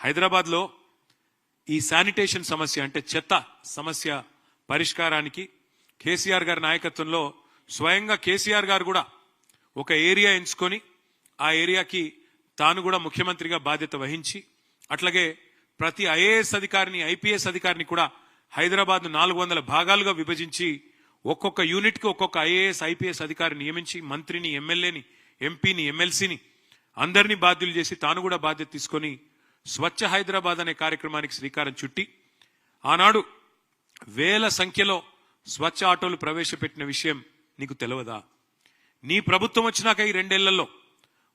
హైదరాబాద్లో ఈ శానిటేషన్ సమస్య అంటే చెత్త సమస్య పరిష్కారానికి కేసీఆర్ గారి నాయకత్వంలో స్వయంగా కేసీఆర్ గారు కూడా ఒక ఏరియా ఎంచుకొని ఆ ఏరియాకి తాను కూడా ముఖ్యమంత్రిగా బాధ్యత వహించి అట్లాగే ప్రతి ఐఏఎస్ అధికారిని ఐపీఎస్ అధికారిని కూడా హైదరాబాద్ నాలుగు వందల భాగాలుగా విభజించి ఒక్కొక్క యూనిట్కి ఒక్కొక్క ఐఏఎస్ ఐపీఎస్ అధికారిని నియమించి మంత్రిని ఎమ్మెల్యేని ఎంపీని ఎమ్మెల్సీని అందరినీ బాధ్యులు చేసి తాను కూడా బాధ్యత తీసుకొని స్వచ్ఛ హైదరాబాద్ అనే కార్యక్రమానికి శ్రీకారం చుట్టి ఆనాడు వేల సంఖ్యలో స్వచ్ఛ ఆటోలు ప్రవేశపెట్టిన విషయం నీకు తెలియదా నీ ప్రభుత్వం వచ్చినాక ఈ రెండేళ్ళలో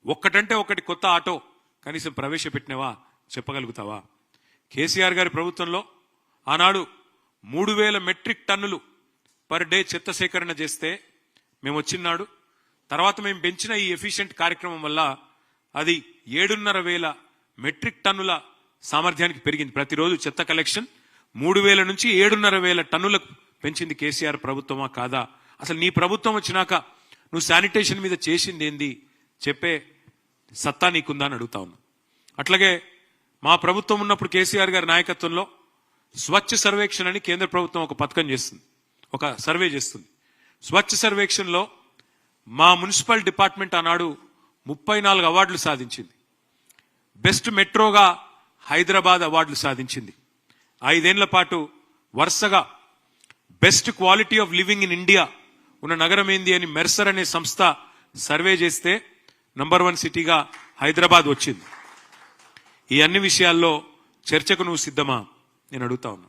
ఒక్కటంటే ఒకటి కొత్త ఆటో కనీసం ప్రవేశపెట్టినవా చెప్పగలుగుతావా? కేసీఆర్ గారి ప్రభుత్వంలో ఆనాడు మూడు వేల మెట్రిక్ టన్నులు పర్ డే చెత్త సేకరణ చేస్తే మేము వచ్చినాడు తర్వాత మేము పెంచిన ఈ ఎఫిషియెంట్ కార్యక్రమం వల్ల అది ఏడున్నర వేల మెట్రిక్ టన్నుల సామర్థ్యానికి పెరిగింది. ప్రతిరోజు చెత్త కలెక్షన్ మూడు వేల నుంచి ఏడున్నర వేల టన్నులకు పెంచింది కేసీఆర్ ప్రభుత్వమా కాదా? అసలు నీ ప్రభుత్వం వచ్చినాక నువ్వు శానిటేషన్ మీద చేసింది ఏంది చెప్పే సత్తా నీకుందా అని అడుగుతా ఉన్నా. అట్లాగే మా ప్రభుత్వం ఉన్నప్పుడు కేసీఆర్ గారి నాయకత్వంలో స్వచ్ఛ సర్వేక్షణ అని కేంద్ర ప్రభుత్వం ఒక పథకం చేస్తుంది. ఒక సర్వే చేస్తుంది. స్వచ్ఛ సర్వేక్షణలో మా మున్సిపల్ డిపార్ట్మెంట్ ఆనాడు ముప్పై నాలుగు అవార్డులు సాధించింది. బెస్ట్ మెట్రోగా హైదరాబాద్ అవార్డులు సాధించింది. ఐదేళ్ళ పాటు వరుసగా best quality of living in India ఉన్న నగరం ఏంది అని మెర్సర్ అనే సంస్థ సర్వే చేస్తే నంబర్ వన్ సిటీగా హైదరాబాద్ వచ్చింది. ఈ అన్ని విషయాల్లో చర్చకు నువ్వు సిద్ధమా? నేను అడుగుతా ఉన్నా.